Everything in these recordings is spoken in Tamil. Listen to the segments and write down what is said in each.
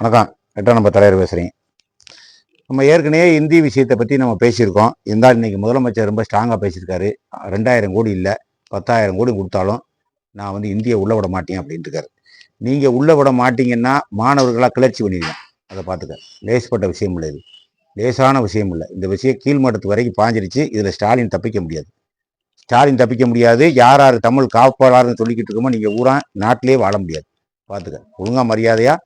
வணக்கம். எட்டாம் நம்பர் தலைவர் பேசுகிறேன் நம்ம ஏற்கனவே இந்தி விஷயத்தை பற்றி நம்ம பேசியிருக்கோம். இருந்தாலும் இன்றைக்கி முதலமைச்சர் ரொம்ப ஸ்ட்ராங்காக பேசியிருக்காரு. ரெண்டாயிரம் கோடி இல்லை பத்தாயிரம் கோடி கொடுத்தாலும் நான் வந்து இந்தியை உள்ள விட மாட்டேன் அப்படின்ட்டு இருக்காரு. நீங்கள் உள்ள விட மாட்டீங்கன்னா மாணவர்களாக கிளர்ச்சி பண்ணிடுவேன் அதை பார்த்துக்க. லேஸ்பட்ட விஷயம் இல்லை இது. லேசான விஷயம் இல்லை. இந்த விஷயம் கீழ்மட்டத்து வரைக்கும் பாஞ்சிருச்சு. இதில் ஸ்டாலின் தப்பிக்க முடியாது. ஸ்டாலின் தப்பிக்க முடியாது. யார் யார் தமிழ் காப்பாளர்னு சொல்லிக்கிட்டு இருக்கோமோ நீங்கள் ஊரா நாட்டிலே வாழ முடியாது. பார்த்துக்க. ஒழுங்கா மரியாதையாக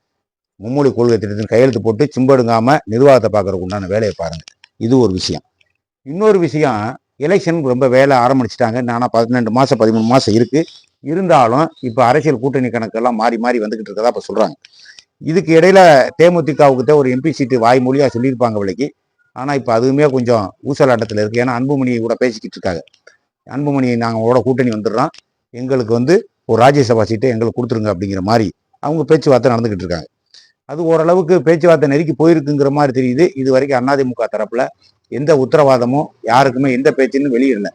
மும்மொழி கொள்கை திட்டத்தின் கையெழுத்து போட்டு சிம்படுங்காமல் நிர்வாகத்தை பார்க்கறதுக்கு உண்டான வேலையை பாருங்கள் இது ஒரு விஷயம். இன்னொரு விஷயம் எலெக்ஷன் ரொம்ப வேலை ஆரம்பிச்சிட்டாங்க. நானா பதினெண்டு மாதம் பதிமூணு மாதம் இருக்குது இருந்தாலும் இப்போ அரசியல் கூட்டணி கணக்கெல்லாம் மாறி மாறி வந்துக்கிட்டு இருக்கதா இப்போ சொல்கிறாங்க இதுக்கு இடையில தேமுதிகவுக்கு தான் ஒரு எம்பி சீட்டு வாய்மொழியாக சொல்லியிருப்பாங்க விலைக்கு. ஆனால் இப்போ அதுவுமே கொஞ்சம் ஊசலாட்டத்தில் இருக்குது ஏன்னா அன்புமணி கூட பேசிக்கிட்டு இருக்காங்க. அன்புமணி கூட கூட்டணி வந்துடுறோம். எங்களுக்கு வந்து ஒரு ராஜ்யசபா சீட்டை எங்களுக்கு கொடுத்துருங்க அப்படிங்கிற மாதிரி அவங்க பேச்சுவார்த்தை நடந்துக்கிட்டு இருக்காங்க. அது ஓரளவுக்கு பேச்சுவார்த்தை நெருக்கி போயிருக்குங்கிற மாதிரி தெரியுது. இது வரைக்கும் அதிமுக தரப்புல எந்த உத்தரவாதமும் யாருக்குமே எந்த பேச்சுன்னு வெளியிடல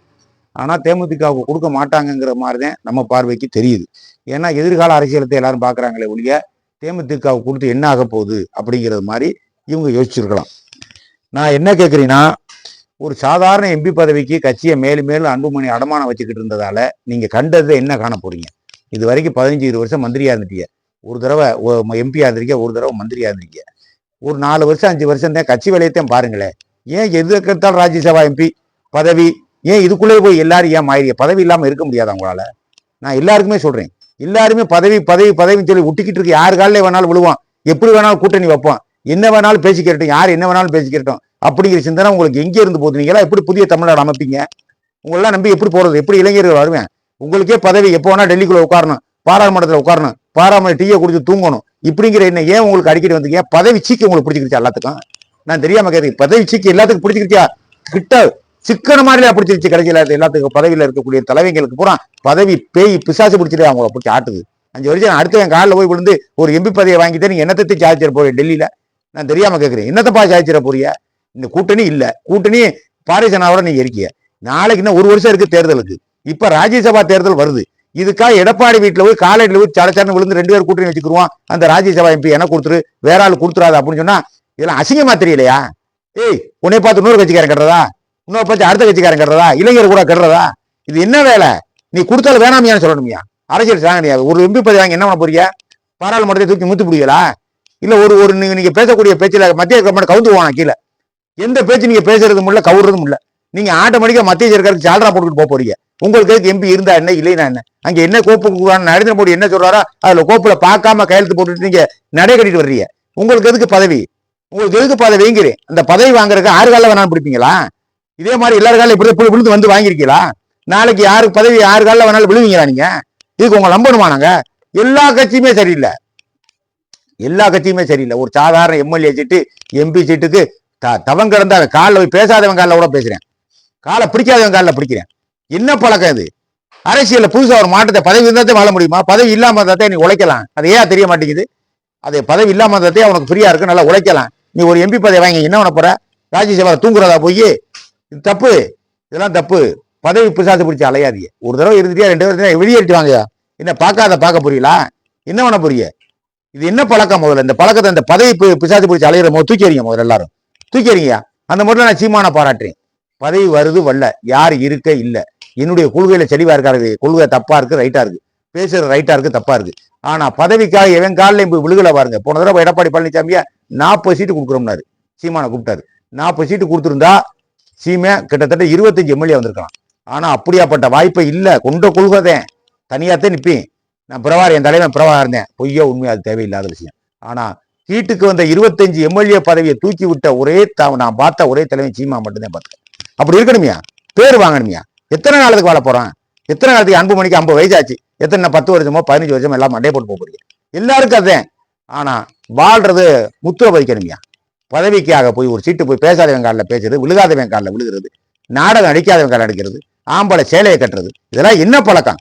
ஆனால் தேமுதிகவுக்கு கொடுக்க மாட்டாங்கங்கிற மாதிரி தான் நம்ம பார்வைக்கு தெரியுது. ஏன்னா எதிர்கால அரசியலத்தை எல்லாரும் பார்க்குறாங்களே ஒழிய தேமுதிகவுக்கு கொடுத்து என்ன ஆக போகுது அப்படிங்கிறது மாதிரி இவங்க யோசிச்சிருக்கலாம். நான் என்ன கேட்குறீன்னா ஒரு சாதாரண எம்பி பதவிக்கு கட்சியை மேலும் மேலும் அன்புமணி அடமானம் வச்சுக்கிட்டு இருந்ததால நீங்கள் கண்டதை என்ன காண போறீங்க? இது வரைக்கும் பதினஞ்சு இருபது வருஷம் மந்திரியாக இருந்துட்டீங்க. ஒரு தடவை எம்பியாக இருந்திருக்கீங்க ஒரு தடவை மந்திரியாக இருந்திருக்கீங்க ஒரு நாலு வருஷம் அஞ்சு வருஷம் தான் கட்சி வேலையத்தையும் பாருங்களேன். ஏன் எது எடுத்தாலும் ராஜ்யசபா எம்பி பதவி? ஏன் இதுக்குள்ளே போய் எல்லாரும் ஏன் மாறிய? பதவி இல்லாமல் இருக்க முடியாது அவங்களால. நான் எல்லாருக்குமே சொல்கிறேன் எல்லாருமே பதவி பதவி பதவின்னு சொல்லி விட்டுக்கிட்டு இருக்கு யார் காலில் வேணாலும் விழுவான். எப்படி வேணாலும் கூட்டணி வைப்போம் என்ன வேணாலும் பேசிக்கிறட்டும் யார் என்ன வேணாலும் பேசிக்கிறட்டும் அப்படிங்கிற சிந்தனை உங்களுக்கு எங்கே இருந்து போகுது? நீங்களா எப்படி புதிய தமிழ்நாடு அமைப்பீங்க? உங்களெல்லாம் நம்பி எப்படி போகிறது எப்படி இளைஞர்கள் வருவேன்? உங்களுக்கே பதவி எப்போ வேணால் டெல்லிக்குள்ளே உட்காரணும் பாராளுமன்றத்தில் உட்காரணும். பாராமல் டீயை குடிச்சு தூங்கணும். இப்படிங்கிற என்ன ஏன் உங்களுக்கு அடிக்கடி வந்தீங்க பதவி சீக்கி உங்களுக்கு பிடிச்சிருச்சா எல்லாத்துக்கும்? நான் தெரியாம கேட்குறேன் பதவி சீக்கி எல்லாத்துக்கும் பிடிச்சிருச்சா கிட்ட சிக்கன மாதிரிலாம் பிடிச்சிருச்சு கடைசியில் எல்லாத்துக்கும். பதவியில் இருக்கக்கூடிய தலைவங்களுக்கு பூரா பதவி பேய் பிசாசு பிடிச்சிட்டு அவங்கள பிடிச்சி ஆட்டுது. அஞ்சு வருஷம் அடுத்த என் காலில் போய் விழுந்து ஒரு எம்பி பதவியை வாங்கிட்டு நீங்க என்னத்தை சாதிச்சிட போறீங்க டெல்லியில? நான் தெரியாம கேட்குறேன் என்னத்தப்பா சாதிச்சிட போறியா? இந்த கூட்டணி இல்ல. கூட்டணி பாரிசனாவோட நீங்க இருக்கீங்க நாளைக்கு இன்னும் ஒரு வருஷம் இருக்கு தேர்தலுக்கு. இப்ப ராஜ்யசபா தேர்தல் வருது. இதுக்காக எடப்பாடி வீட்டில் போய் காலையில் போய் சடச்சடன்னு விழுந்து ரெண்டு பேர் கூட்டணி வச்சுக்கிருவோம் அந்த ராஜ்யசபா எம்பி என்ன கொடுத்துரு? வேற ஆள் கொடுத்துறாது அப்படின்னு சொன்னா இதெல்லாம் அசிங்கமா தெரியலையா? ஏய் உன்னை பார்த்து இன்னொரு கட்சிக்காரன் கட்டுறதா இன்னொரு பார்த்து அடுத்த கட்சிக்காரன் கட்டுறதா இளைஞர் கூட கட்டுறதா இது என்ன வேலை? நீ கொடுத்தாலும் வேணாமியான்னு சொல்லணுமியா. அரசியல் சாங்கனியா ஒரு எம்பி பதவி வாங்கி என்ன பண்ண போறீங்க? பாராளுமன்றத்தை தூக்கி முத்து பிடிக்கலா? இல்ல ஒரு ஒரு நீங்க நீங்க பேசக்கூடிய பேச்சில் மத்திய கவர்மெண்ட் கவுந்து போவாங்க கீழே? எந்த பேச்சு நீங்க பேசுறதும் இல்லை கவுறதும் இல்லை. நீங்க ஆட்டோமேட்டிக்கா மத்திய சர்க்காருக்கு சால்ரா போட்டுக்கிட்டு போக போறீங்க. உங்களுக்கு எதுக்கு எம்பி இருந்தா என்ன இல்லைன்னா என்ன? அங்க என்ன கோப்பு நரேந்திர மோடி என்ன சொல்றாரோ அதுல கோப்புல பார்க்காம கையெழுத்து போட்டுட்டு நீங்க நடை கட்டிட்டு வர்றீங்க. உங்களுக்கு எதுக்கு பதவி? உங்களுக்கு எதுக்கு பதவிங்கிறேன் அந்த பதவி வாங்குறதுக்கு ஆறு காலம் வேணாலும் பிடிப்பீங்களா? இதே மாதிரி எல்லாரும் காலம் இப்படி இப்படி விழுந்து வந்து வாங்கியிருக்கீங்களா? நாளைக்கு யாருக்கு பதவி ஆறு காலில் வேணாலும் விழுவீங்களா நீங்க? இதுக்கு உங்க நம்பணுமா நாங்க? எல்லா கட்சியுமே சரியில்லை. எல்லா கட்சியுமே சரியில்லை. ஒரு சாதாரண எம்எல்ஏ சீட்டு எம்பி சீட்டுக்கு த தவம் கிடந்த காலில் போய் பேசாதவன் காலில் கூட பேசுறேன். காலை பிடிக்காதவன் காலில் பிடிக்கிறேன். என்ன பழக்கம் இது? அரசியல்ல புதுசா ஒரு மாற்றத்தை பதவி இருந்தாத்தே வாழ முடியுமா? பதவி இல்லாம இருந்தாத்தே நீ உழைக்கலாம். அது ஏன் தெரிய மாட்டேங்குது? அது பதவி இல்லாம இருந்தாத்தே உனக்கு ஃப்ரீயா இருக்கு நல்லா உழைக்கலாம். நீ ஒரு எம்பி பதவி வாங்கி என்ன பண்ண போற? ராஜ்யசபால தூங்குறதா போய் இது தப்பு. இதெல்லாம் தப்பு. பதவி பிசாசு பிடிச்சி அலையாதீங்க. ஒரு தடவை இருந்துட்டியா ரெண்டு தடவை வெளியேறிட்டு வாங்க என்ன பார்க்காத பார்க்க புரியலா? என்ன பண்ண புரிய இது என்ன பழக்கம் முதல்ல? இந்த பழக்கத்தை இந்த பதவி பிசாசு பிடிச்சி அலையிற போது தூக்கி எறிங்க முதல்ல எல்லாரும். தூக்கி எறிங்க. அந்த மட்டும் நான் சீமான பாராட்டுறேன். பதவி வருது வரல. யார் இருக்க? இல்லை. என்னுடைய கொள்கையில தெளிவா இருக்காரு கொள்கை தப்பா இருக்கு ரைட்டா இருக்கு. பேசுற ரைட்டா இருக்கு தப்பா இருக்கு. ஆனா பதவிக்காக எவன் காலில் போய் விழுகல பாருங்க. போன தடவை எடப்பாடி பழனிசாமியா நாற்பது சீட்டு கொடுக்குறோம்னாரு சீமானை கூப்பிட்டாரு. நாற்பது சீட்டு கொடுத்துருந்தா சீமை கிட்டத்தட்ட இருபத்தஞ்சு எம்எல்ஏ வந்திருக்கலாம். ஆனா அப்படியாப்பட்ட வாய்ப்பை இல்லை. கொண்ட கொள்கைதான் தனியாகத்தான் நிற்பேன் நான் பிரவாரம் என் தலைவன் பிரவாக இருந்தேன். பொய்யோ உண்மையா அது தேவையில்லாத விஷயம். ஆனா சீட்டுக்கு வந்த இருபத்தஞ்சு எம்எல்ஏ பதவியை தூக்கி விட்ட ஒரே த- நான் பார்த்த ஒரே தலைவன் சீமா மட்டும்தான் பார்த்தேன் அப்படி இருக்கணுமியா. பேர் வாங்கணுமியா. எத்தனை நாளுக்கு வாழ போறான் எத்தனை காலத்துக்கு அன்புமணிக்கு ஐம்பது வயசாச்சு? எத்தனை பத்து வருஷமோ பதினஞ்சு வருஷமோ எல்லாம் மண்டே போட்டு போக போறீங்க. எல்லாருக்கும் அதேன் ஆனா வாழ்றது முத்துவ பதிக்கணுமியா பதவிக்காக போய் ஒரு சீட்டு போய் பேசாதவன் காலில் பேசுறது விழுகாதவன் காலில் விழுகிறது நாடகம் அடிக்காதவன் காலில் அடிக்கிறது ஆம்பளை சேலையை கட்டுறது இதெல்லாம் என்ன பழக்கம்?